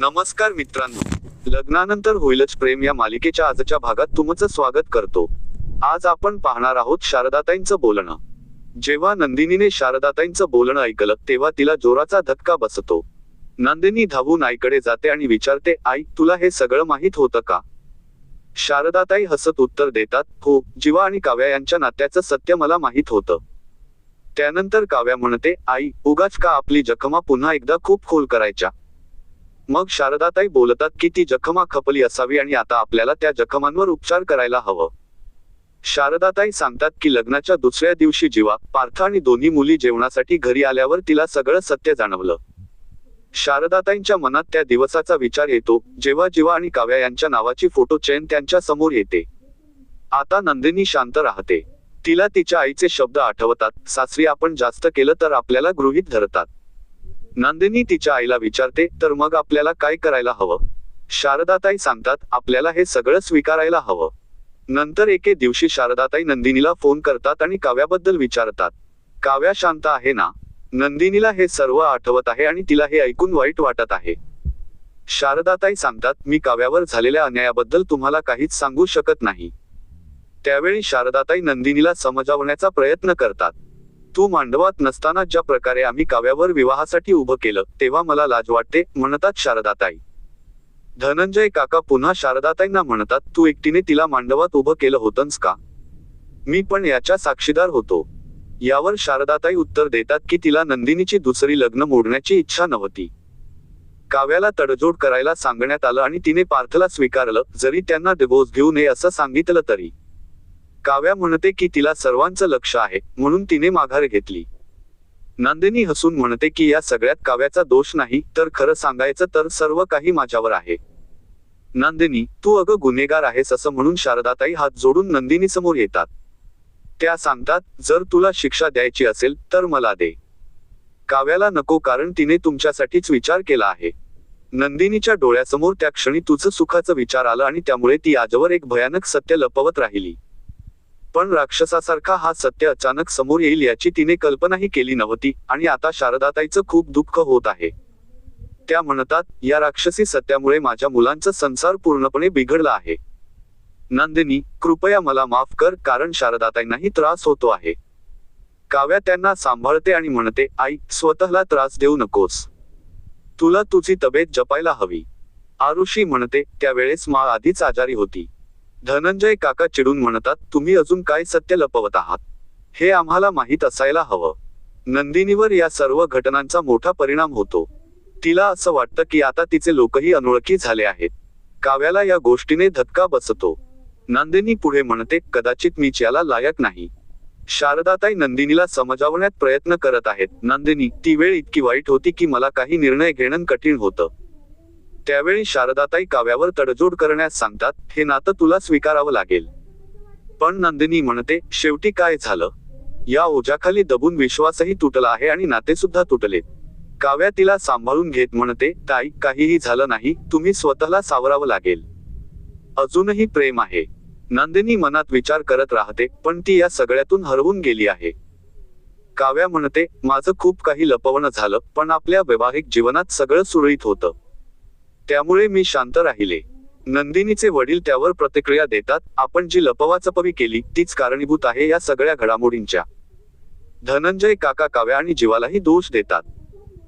नमस्कार मित्रांनो. लग्नानंतर होईलच प्रेम या मालिकेच्या आजच्या भागात तुमचं स्वागत करतो. आज आपण पाहणार आहोत शारदाताईंचं बोलणं. जेव्हा नंदिनीने शारदाताईंचं बोलणं ऐकलं तेव्हा तिला जोराचा धक्का बसतो. नंदिनी धावून आईकडे जाते आणि विचारते आई तुला हे सगळं माहीत होतं का? शारदाताई हसत उत्तर देतात हो जीवा आणि काव्या यांच्या नात्याचं सत्य मला माहीत होतं. त्यानंतर काव्या म्हणते आई उगाच का आपली जखमा पुन्हा एकदा खूप खोल करायच्या? मग शारदाताई बोलतात की ती जखमा खपली असावी आणि आता आपल्याला त्या जखमांवर उपचार करायला हवं. शारदाताई सांगतात की लग्नाच्या दुसऱ्या दिवशी जीवा पार्थ आणि दोन्ही मुली जेवणासाठी घरी आल्यावर तिला सगळं सत्य जाणवलं. शारदाताईंच्या मनात त्या दिवसाचा विचार येतो जेव्हा जीवा आणि काव्या यांच्या नावाची फोटो चेन त्यांच्यासमोर येते. आता नंदिनी शांत राहते. तिला तिच्या आईचे शब्द आठवतात सासरी आपण जास्त केलं तर आपल्याला गृहीत धरतात. नंदिनी तिच्या आईला विचारते तर मग आपल्याला काय करायला हवं? शारदाताई सांगतात आपल्याला हे सगळं स्वीकारायला हवं. नंतर एके दिवशी शारदाताई नंदिनीला फोन करतात आणि काव्याबद्दल विचारतात. काव्या शांत आहे ना? नंदिनीला हे सर्व आठवत आहे आणि तिला हे ऐकून वाईट वाटत आहे. शारदाताई सांगतात मी काव्यावर झालेल्या अन्यायाबद्दल तुम्हाला काहीच सांगू शकत नाही. त्यावेळी शारदाताई नंदिनीला समजावण्याचा प्रयत्न करतात. तू मांडवात नसताना ज्या प्रकारे आम्ही काव्यावर विवाहासाठी उभं केलं तेव्हा मला लाज वाटते म्हणतात शारदाताई. धनंजय काका पुन्हा शारदाताईंना म्हणतात तू एकटीने तिला मांडवात उभं केलं होतंस का? मी पण याच्या साक्षीदार होतो. यावर शारदाताई उत्तर देतात की तिला नंदिनीची दुसरी लग्न मोडण्याची इच्छा नव्हती. काव्याला तडजोड करायला सांगण्यात आलं आणि तिने पार्थला स्वीकारलं जरी त्यांना डिवोर्स घेऊ नये असं सांगितलं तरी. काव्या म्हणते की तिला सर्वांचं लक्ष आहे म्हणून तिने माघार घेतली. नंदिनी हसून म्हणते की या सगळ्यात काव्याचा दोष नाही तर खरं सांगायचं तर सर्व काही माझ्यावर आहे. नंदिनी तू अगं गुन्हेगार आहेस असं म्हणून शारदाताई हात जोडून नंदिनी समोर येतात. त्या सांगतात जर तुला शिक्षा द्यायची असेल तर मला दे. काव्याला नको कारण तिने तुमच्यासाठीच विचार केला आहे. नंदिनीच्या डोळ्यासमोर त्या क्षणी तुझं सुखाचं विचार आलं आणि त्यामुळे ती आजवर एक भयानक सत्य लपवत राहिली. पण राक्षसासारखा हा सत्य अचानक समोर येईल याची तिने कल्पनाही केली नव्हती आणि आता शारदाताईचं खूप दुःख होत आहे. त्या म्हणतात या राक्षसी सत्यामुळे माझ्या मुलांचा संसार पूर्णपणे बिघडला आहे. नंदिनी कृपया मला माफ कर कारण शारदाताईंनाही त्रास होतो आहे काव्या त्यांना सांभाळते आणि म्हणते आई स्वतःला त्रास देऊ नकोस. तुला तुझी तब्येत जपायला हवी आरुषी म्हणते त्यावेळेस मा आधीच आजारी होती. धनंजय काका चिडून म्हणतात तुम्ही अजून काय सत्य लपवत आहात? हे आम्हाला माहीत असायला हवं. नंदिनीवर या सर्व घटनांचा मोठा परिणाम होतो. तिला असं वाटतं की आता तिचे लोकही अनोळखी झाले आहेत. काव्याला या गोष्टीने धक्का बसतो. नंदिनी पुढे म्हणते कदाचित मीच याला लायक नाही. शारदाताई नंदिनीला समजावण्यात प्रयत्न करत आहेत. नंदिनी ती वेळ इतकी वाईट होती की मला काही निर्णय घेणं कठीण होतं. त्यावेळी शारदाताई काव्यावर तडजोड करण्यास सांगतात हे नातं तुला स्वीकारावं लागेल. पण नंदिनी म्हणते शेवटी काय झालं? या ओझ्याखाली दबून विश्वासही तुटला आहे आणि नाते सुद्धा तुटले. काव्या तिला सांभाळून घेत म्हणते ताई काहीही झालं नाही तुम्ही स्वतःला सावरावं लागेल. अजूनही प्रेम आहे नंदिनी मनात विचार करत राहते पण ती या सगळ्यातून हरवून गेली आहे. काव्या म्हणते माझं खूप काही लपवणं झालं पण आपल्या वैवाहिक जीवनात सगळं सुरळीत होतं. त्यामुळे मी शांत राहिले. नंदिनीचे वडील त्यावर प्रतिक्रिया देतात आपण जी लपवाचपवी केली तीच कारणीभूत आहे या सगळ्या घडामोडींच्या. धनंजय काका काव्या आणि जीवालाही दोष देतात.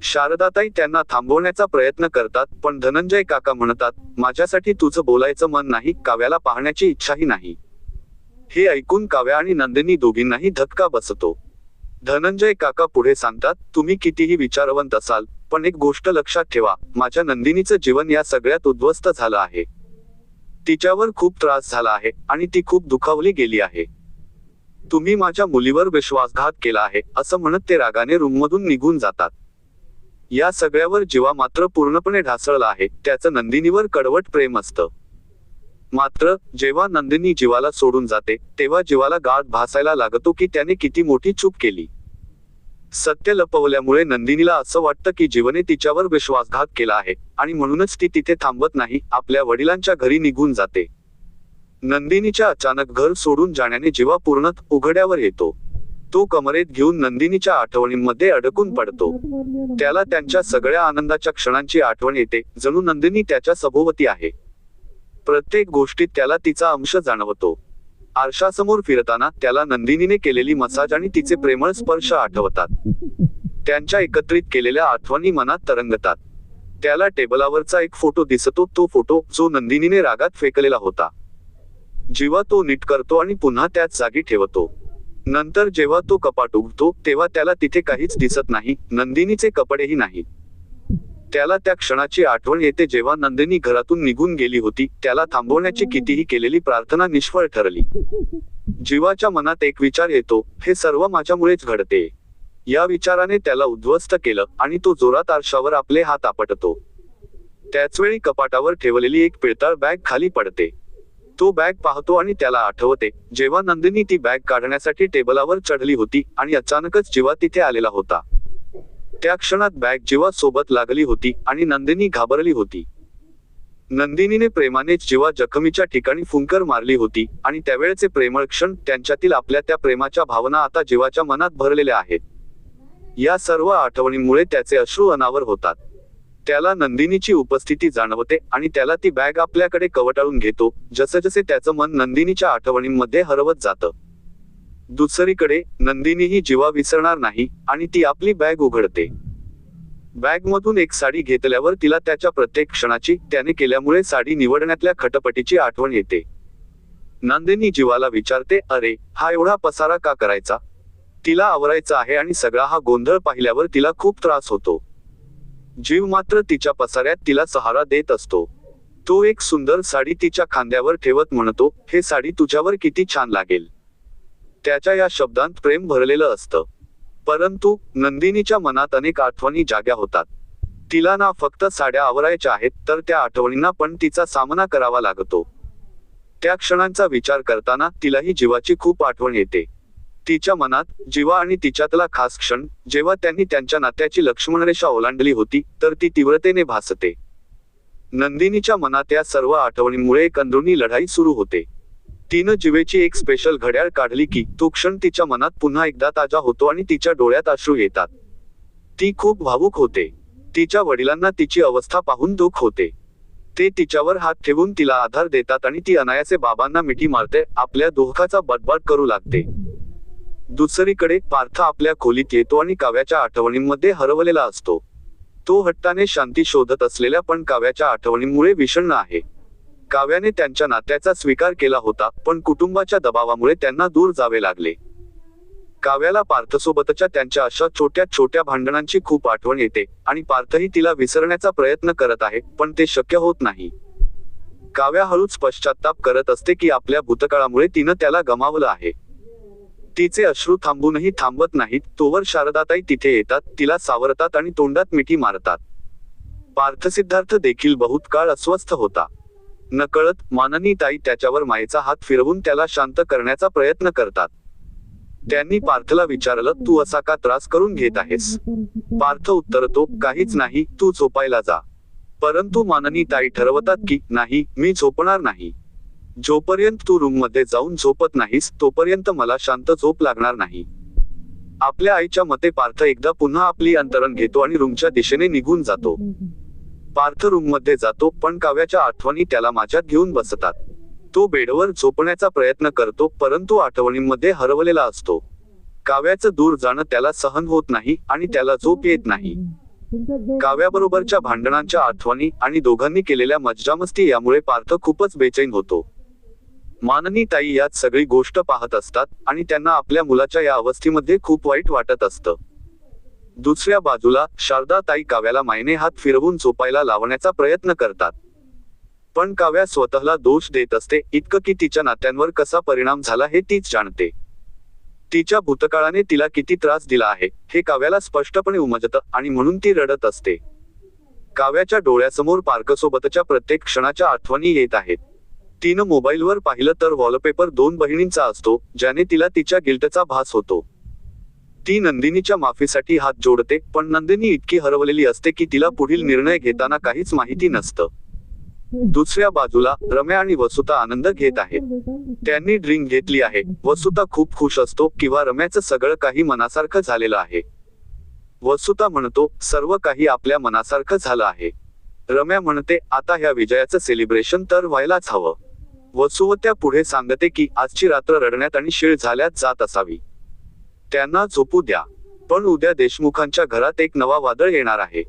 शारदाताई त्यांना थांबवण्याचा प्रयत्न करतात पण धनंजय काका म्हणतात माझ्यासाठी तुझं बोलायचं मन नाही काव्याला पाहण्याची इच्छाही नाही हे ऐकून काव्या आणि नंदिनी दोघींनाही धक्का बसतो. धनंजय काका पुढे सांगतात तुम्ही कितीही विचारवंत असाल पण एक गोष्ट लक्षात ठेवा माझ्या नंदिनीचं जीवन या सगळ्यात उद्ध्वस्त झालं आहे. तिच्यावर खूप त्रास झाला आहे आणि ती खूप दुखावली गेली आहे. तुम्ही माझ्या मुलीवर विश्वासघात केला आहे असं म्हणत ते रागाने रूममधून निघून जातात. या सगळ्यावर जीवा मात्र पूर्णपणे ढासळला आहे त्याचं नंदिनीवर कडवट प्रेम असतं. मात्र जेव्हा नंदिनी जीवाला सोडून जाते तेव्हा जीवाला गाठ भासायला लागतो की त्याने किती मोठी चूक केली. सत्य लपवल्यामुळे नंदिनीला असं वाटतं की जीवने तिच्यावर विश्वासघात केला आहे आणि म्हणूनच ती तिथे थांबत नाही आपल्या वडिलांच्या घरी निघून जाते. नंदिनीच्या अचानक घर सोडून जाण्याने जीवा पूर्णत उघड्यावर येतो. तो कमरेत घेऊन नंदिनीच्या आठवणींमध्ये अडकून पडतो. त्याला त्यांच्या सगळ्या आनंदाच्या क्षणांची आठवण येते जणू नंदिनी त्याच्या सभोवती आहे. प्रत्येक गोष्टीत त्याला तिचा अंश जाणवतो. आरशासमोर फिरताना त्याला नंदिनीने केलेली मसाज आणि तिचे प्रेमळ स्पर्श आठवतात. त्यांच्या एकत्रित केलेल्या आठवणी मनात तरंगतात. त्याला टेबलावरचा एक फोटो दिसतो तो फोटो जो नंदिनीने रागात फेकलेला होता. जेव्हा तो नीट करतो आणि पुन्हा त्याच जागी ठेवतो. नंतर जेव्हा तो कपाट उघडतो तेव्हा त्याला तिथे काहीच दिसत नाही नंदिनीचे कपडेही नाही. त्याला त्या क्षणाची आठवण येते जेव्हा नंदिनी घरातून निघून गेली होती. त्याला थांबवण्याची कितीही केलेली प्रार्थना निष्फळ ठरली. जीवाच्या मनात एक विचार येतो हे सर्व माझ्यामुळेच घडते. या विचाराने त्याला उद्ध्वस्त केलं आणि तो जोरात आरशावर आपले हात आपटतो. त्याचवेळी कपाटावर ठेवलेली एक पिळताळ बॅग खाली पडते. तो बॅग पाहतो आणि त्याला आठवते जेव्हा नंदिनी ती बॅग काढण्यासाठी टेबलावर चढली होती आणि अचानकच जीवा तिथे आलेला होता. त्या क्षणात बॅग जीवा सोबत लागली होती आणि नंदिनी घाबरली होती. नंदिनीने प्रेमाने जीवा जखमीच्या ठिकाणी फुंकर मारली होती आणि त्यावेळचे प्रेमळ क्षण त्यांच्यातील आपल्या त्या प्रेमाच्या भावना आता जीवाच्या मनात भरलेल्या आहेत. या सर्व आठवणींमुळे त्याचे अश्रू अनावर होतात. त्याला नंदिनीची उपस्थिती जाणवते आणि त्याला ती बॅग आपल्याकडे कवटाळून घेतो जसजसे त्याचं मन नंदिनीच्या आठवणींमध्ये हरवत जातं. दुसरीकडे नंदिनीही जीवा विसरणार नाही आणि ती आपली बॅग उघडते. बॅगमधून एक साडी घेतल्यावर तिला त्याच्या प्रत्येक क्षणाची त्याने केल्यामुळे साडी निवडण्यातल्या खटपटीची आठवण येते. नंदिनी जीवाला विचारते अरे हा एवढा पसारा का करायचा? तिला आवरायचा आहे आणि सगळा हा गोंधळ पाहिल्यावर तिला खूप त्रास होतो. जीव मात्र तिच्या पसाऱ्यात तिला सहारा देत असतो. तो एक सुंदर साडी तिच्या खांद्यावर ठेवत म्हणतो हे साडी तुझ्यावर किती छान लागेल. त्याच्या या शब्दांत प्रेम भरलेलं असतं. परंतु नंदिनीच्या मनात अनेक आठवणी जाग्या होतात. तिला ना फक्त साड्या आवरायच्या आहेत तर त्या आठवणींना पण तिचा सामना करावा लागतो. त्या क्षणांचा विचार करताना तिलाही जीवाची खूप आठवण येते. तिच्या मनात जीवा आणि तिच्यातला खास क्षण जेव्हा त्यांनी त्यांच्या नात्याची लक्ष्मणरेषा ओलांडली होती तर ती तीव्रतेने भासते. नंदिनीच्या मनात या सर्व आठवणींमुळे एक अंदरुणी लढाई सुरू होते. तिनं जिवेची एक स्पेशल घड्याळ काढली की तो क्षण तिच्या मनात पुन्हा एकदा ताजा होतो आणि तिच्या डोळ्यात अश्रू येतात. ती खूप भावुक होते. तिच्या वडिलांना तिची अवस्था पाहून दुःख होते. ते तिच्यावर हात ठेवून तिला आधार देतात आणि ती अनायासे बाबांना मिठी मारते आपल्या दुःखाचा बटबाट करू लागते. दुसरीकडे पार्थ आपल्या खोलीत येतो आणि काव्याच्या आठवणींमध्ये हरवलेला असतो. तो हट्टाने शांती शोधत असलेल्या पण काव्याच्या आठवणींमुळे विषण्ण आहे. काव्याने त्यांच्या नात्याचा स्वीकार केला होता पण कुटुंबाच्या दबावामुळे त्यांना दूर जावे लागले. काव्याला पार्थसोबतच्या त्यांच्या अशा छोट्या छोट्या भांडणांची खूप आठवण येते आणि पार्थही तिला विसरण्याचा प्रयत्न करत आहे पण ते शक्य होत नाही. काव्या हळूच पश्चाताप करत असते की आपल्या भूतकाळामुळे तिनं त्याला गमावलं आहे. तिचे अश्रू थांबूनही थांबत नाहीत तोवर शारदाताई तिथे येतात तिला सावरतात आणि तोंडात मिठी मारतात. पार्थसिद्धार्थ देखील बहुत काळ अस्वस्थ होता. नकळत माननी ताई त्याच्यावर मायेचा हात फिरवून त्याला शांत करण्याचा प्रयत्न करतात. त्यांनी पार्थला विचारलं तू असा का त्रास करून घेत आहेस? पार्थ उत्तरतो काहीच नाही तू झोपायला जा. परंतु माननी ताई ठरवतात की नाही मी झोपणार नाही. जोपर्यंत तू रूममध्ये जाऊन झोपत नाहीस तोपर्यंत मला शांत झोप लागणार नाही. आपल्या आईच्या मते पार्थ एकदा पुन्हा आपली अंतरण घेतो आणि रूमच्या दिशेने निघून जातो. पार्थ रूममध्ये जातो पण काव्याच्या आठवणी त्याला माझ्यात घेऊन बसतात. तो बेडवर झोपण्याचा प्रयत्न करतो परंतु आठवणींमध्ये हरवलेला असतो. काव्याचं दूर जाणं त्याला सहन होत नाही आणि त्याला झोप येत नाही. काव्याबरोबरच्या भांडणांच्या आठवणी आणि दोघांनी केलेल्या मज्जामस्ती यामुळे पार्थ खूपच बेचैन होतो. माननी ताई यात सगळी गोष्ट पाहत असतात आणि त्यांना आपल्या मुलाच्या या अवस्थेमध्ये खूप वाईट वाटत असतं. दुसऱ्या बाजूला शारदा ताई काव्याला मायने हात फिरवून झोपायला लावण्याचा प्रयत्न करतात. पण काव्या स्वतःला दोष देत असते इतकं की तिच्या नात्यांवर कसा परिणाम झाला हे तीच जाणते. तिच्या भूतकाळाने तिला किती त्रास दिला आहे हे काव्याला स्पष्टपणे उमजतं आणि म्हणून ती रडत असते. काव्याच्या डोळ्यासमोर पार्कसोबतच्या प्रत्येक क्षणाच्या आठवणी येत आहेत. तिनं मोबाईलवर पाहिलं तर वॉलपेपर दोन बहिणींचा असतो ज्याने तिला तिच्या गिल्टचा भास होतो. ती नंदिनीच्या माफीसाठी हात जोडते पण नंदिनी इतकी हरवलेली असते की तिला पुढील निर्णय घेताना काहीच माहिती नसतं. दुसऱ्या बाजूला रम्या आणि वसुता आनंद घेत आहेत. त्यांनी ड्रिंक घेतली आहे. वसुता खूप खुश असतो किंवा रम्याचं सगळं काही मनासारखं झालेलं आहे. वसुता म्हणतो सर्व काही आपल्या मनासारखं झालं आहे. रम्या म्हणते आता ह्या विजयाचं सेलिब्रेशन तर व्हायलाच हवं. वसुवत्या पुढे सांगते की आजची रात्र रडण्यात आणि शिळ झाल्यात जात असावी. त्यांना झोपू द्या. पण उद्या देशमुखांच्या घरात एक नवा वादळ येणार आहे.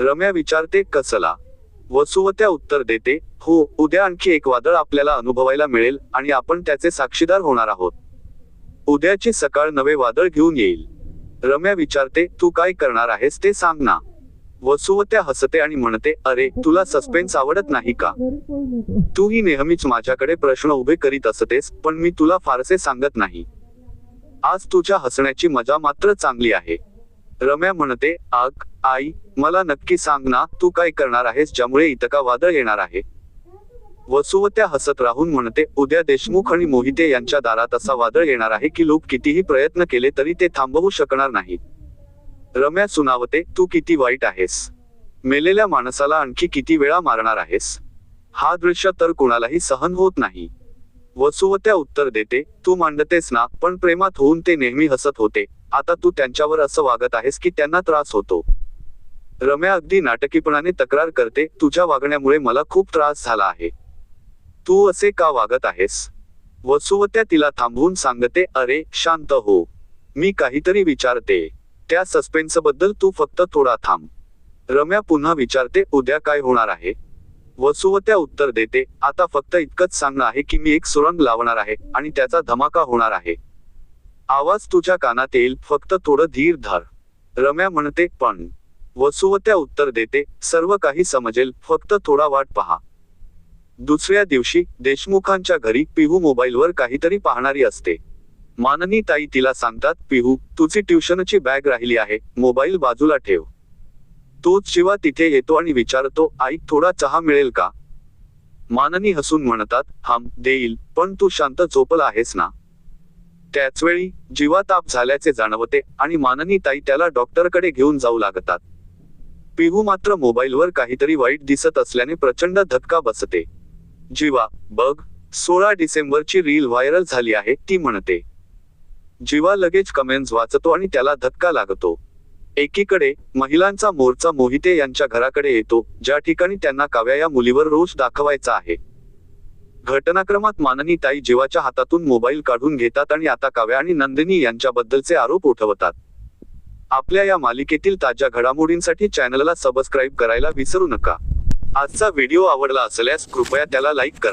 रम्या विचारते कसला? वसुवत्या उत्तर देते हो उद्या आणखी एक वादळ आपल्याला अनुभवायला मिळेल आणि आपण त्याचे साक्षीदार होणार आहोत. उद्याची सकाळ नवे वादळ घेऊन येईल. रम्या विचारते तू काय करणार आहेस ते सांग ना. वसुवत्या हसते आणि म्हणते अरे तुला सस्पेन्स आवडत नाही का? तू ही नेहमीच माझ्याकडे प्रश्न उभे करीत असतेस पण मी तुला फारसे सांगत नाही. आज तुझ्या हसण्याची मजा मात्र चांगली आहे. रम्या म्हणते आग आई मला नक्की सांग ना तू काय करणार आहेस ज्यामुळे इतका वादळ येणार आहे? वसुवत्या हसत राहून म्हणते उद्या देशमुख आणि मोहिते यांच्या दारात असा वादळ येणार आहे की लोक कितीही प्रयत्न केले तरी ते थांबवू शकणार नाही. रम्या सुनावते तू किती वाईट आहेस. मेलेल्या माणसाला आणखी किती वेळा मारणार आहेस? हा दृश्य तर कुणालाही सहन होत नाही. वसुवत्या उत्तर देते तू मांडतेस ना पण प्रेमात होऊन ते नेहमी हसत होते. आता तू त्यांच्यावर असं वागत आहेस की त्यांना त्रास होतो. रम्या अगदी नाटकीपणाने तक्रार करते तुझ्या वागण्यामुळे मला खूप त्रास झाला आहे. तू असे का वागत आहेस? वसुवत्या तिला थांबवून सांगते अरे शांत हो. मी काहीतरी विचारते. त्या सस्पेन्सबद्दल तू फक्त थोडा थांब. रम्या पुन्हा विचारते उद्या काय होणार आहे? वसुवत्या उत्तर देते आता फक्त इतकंच सांगणं आहे की मी एक सुरंग लावणार आहे आणि त्याचा धमाका होणार आहे. आवाज तुझ्या कानात येईल फक्त थोडं धीर धर. रम्या म्हणते पण. वसुवत्या उत्तर देते सर्व काही समजेल फक्त थोडा वाट पहा. दुसऱ्या दिवशी देशमुखांच्या घरी पिहू मोबाईलवर काहीतरी पाहणारी असते. माननी ताई तिला सांगतात पिहू तुझी ट्युशनची बॅग राहिली आहे मोबाईल बाजूला ठेव. तोच शिवा तिथे येतो आणि विचारतो आई थोडा चहा मिळेल का? माननी हसून म्हणतात हम देईल पण तू शांत झोपला आहेस ना? त्याच वेळी जीवा ताप झाल्याचे जाणवते आणि माननी ताई त्याला डॉक्टरकडे घेऊन जाऊ लागतात. पिहू मात्र मोबाईलवर काहीतरी वाईट दिसत असल्याने प्रचंड धक्का बसते. जीवा बघ सोळा डिसेंबरची रील व्हायरल झाली आहे ती म्हणते. जीवा लगेच कमेंट्स वाचतो आणि त्याला धक्का लागतो. एकीकडे महिलांचा मोर्चा मोहिते यांच्या घराकडे येतो ज्या ठिकाणी त्यांना काव्या या मुलीवर रोष दाखवायचा आहे. घटनाक्रमात माननी ताई जीवाच्या हातातून मोबाईल काढून घेतात आणि आता काव्या आणि नंदिनी यांच्याबद्दलचे आरोप उठवतात. आपल्या या मालिकेतील ताज्या घडामोडींसाठी चॅनलला सबस्क्राईब करायला विसरू नका. आजचा व्हिडिओ आवडला असल्यास कृपया त्याला लाईक करा.